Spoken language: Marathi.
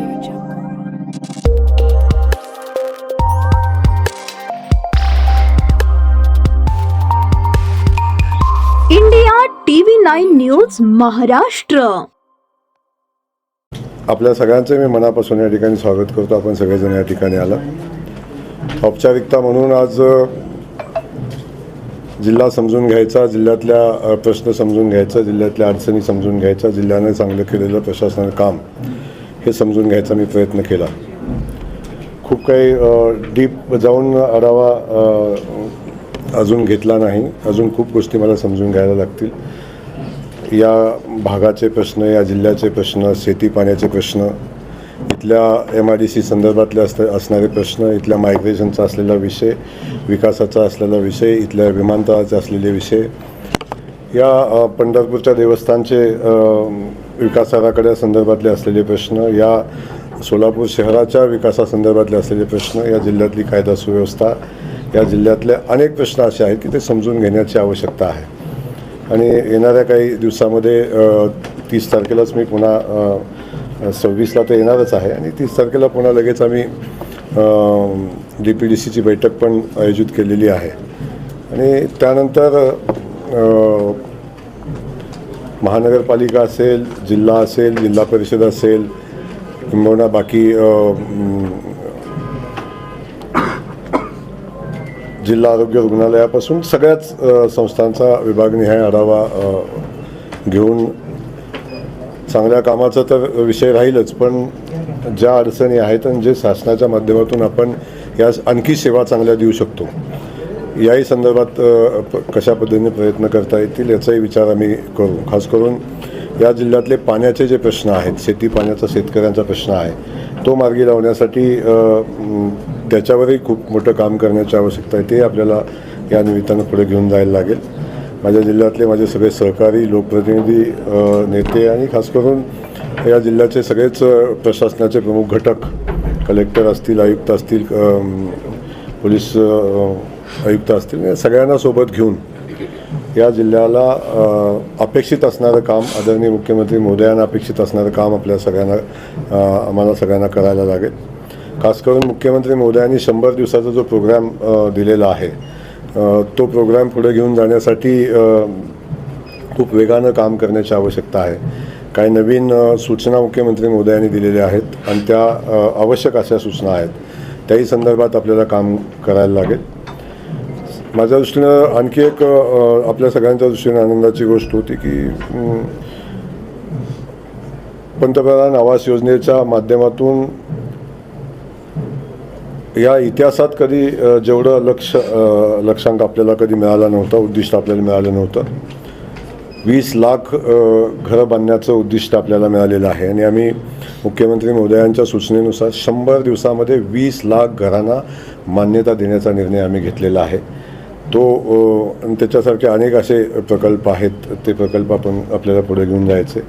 Audio Jungle. India TV nine news Maharashtra. आपल्या सगळ्यांचे मी मनापासून या ठिकाणी स्वागत करतो. आपण सगळेजण या ठिकाणी आला. औपचारिकता म्हणून आज जिल्हा समजून घ्यायचा जिल्ह्यातल्या प्रश्न समजून घ्यायचा जिल्ह्यातल्या अडचणी समजून घ्यायचा जिल्ह्याने चांगलं केलेलं प्रशासनाचं काम. हे समजून घ्यायचा मी प्रयत्न केला. खूप काही डीप जाऊन आढावा अजून घेतला नाही. अजून खूप गोष्टी मला समजून घ्यायला लागतील. या भागाचे प्रश्न या जिल्ह्याचे प्रश्न शेती पाण्याचे प्रश्न इथल्या एम आय डी सी संदर्भातले असले असणारे प्रश्न इथल्या मायग्रेशनचा असलेला विषय विकासाचा असलेला विषय इथल्या विमानतळाचे असलेले विषय. या पंढरपूरच्या देवस्थानचे विकासाकडे संदर्भातले असलेले प्रश्न या सोलापूर शहराच्या विकासासंदर्भातले असलेले प्रश्न या जिल्ह्यातली कायदा सुव्यवस्था या जिल्ह्यातले अनेक प्रश्न असे आहेत की ते समजून घेण्याची आवश्यकता आहे. आणि येणाऱ्या काही दिवसामध्ये तीस तारखेलाच मी पुन्हा सव्वीसला तर येणारच आहे. आणि तीस तारखेला पुन्हा लगेच आम्ही डी पी डी सीची बैठक पण आयोजित केलेली आहे. आणि त्यानंतर महानगरपालिका असेल जिल्हा असेल जिल्हा परिषद असेल किंबहुना बाकी जिल्हा आरोग्य रुग्णालयापासून सगळ्याच संस्थांचा विभागनिहाय आढावा घेऊन चांगल्या कामाचा तर विषय राहीलच पण ज्या अडचणी आहेत आणि जे शासनाच्या माध्यमातून आपण या आणखी सेवा चांगल्या देऊ शकतो. याही संदर्भात प- कशा पद्धतीने प्रयत्न करता येतील याचाही विचार आम्ही करू. खास करून या जिल्ह्यातले पाण्याचे जे प्रश्न आहेत शेती पाण्याचा शेतकऱ्यांचा प्रश्न आहे तो मार्गी लावण्यासाठी त्याच्यावरही खूप मोठं काम करण्याची आवश्यकता आहे ते आपल्याला या निमित्तानं पुढे घेऊन जायला लागेल. माझ्या जिल्ह्यातले माझे सगळे सहकारी लोकप्रतिनिधी नेते आणि खास करून या जिल्ह्याचे सगळेच प्रशासनाचे प्रमुख घटक कलेक्टर असतील आयुक्त असतील पोलीस आयुक्त असतील. सगळ्यांना सोबत घेऊन या जिल्ह्याला अपेक्षित असणारं काम आदरणीय मुख्यमंत्री मोदयांना अपेक्षित असणारं काम आपल्या सगळ्यांना आम्हाला सगळ्यांना करायला लागेल. खास करून मुख्यमंत्री मोदयांनी शंभर दिवसाचा जो प्रोग्राम दिलेला आहे तो प्रोग्राम पुढे घेऊन जाण्यासाठी खूप वेगानं काम करण्याची आवश्यकता आहे. काही नवीन सूचना मुख्यमंत्री मोदयांनी दिलेल्या आहेत आणि त्या आवश्यक अशा सूचना आहेत. त्याही संदर्भात आपल्याला काम करायला लागेल. माझ्या दृष्टीनं आणखी एक आपल्या सगळ्यांच्या दृष्टीने आनंदाची गोष्ट होती की पंतप्रधान आवास योजनेच्या माध्यमातून या इतिहासात कधी जेवढं लक्ष लक्षांक आपल्याला कधी मिळाला नव्हता उद्दिष्ट आपल्याला मिळालं नव्हतं वीस लाख घरं बांधण्याचं उद्दिष्ट आपल्याला मिळालेलं आहे. आणि आम्ही मुख्यमंत्री महोदयांच्या सूचनेनुसार शंभर दिवसामध्ये वीस लाख घरांना मान्यता देण्याचा निर्णय आम्ही घेतलेला आहे. तो आणि त्याच्यासारखे अनेक असे प्रकल्प आहेत ते प्रकल्प आपण आपल्याला पुढे घेऊन जायचे.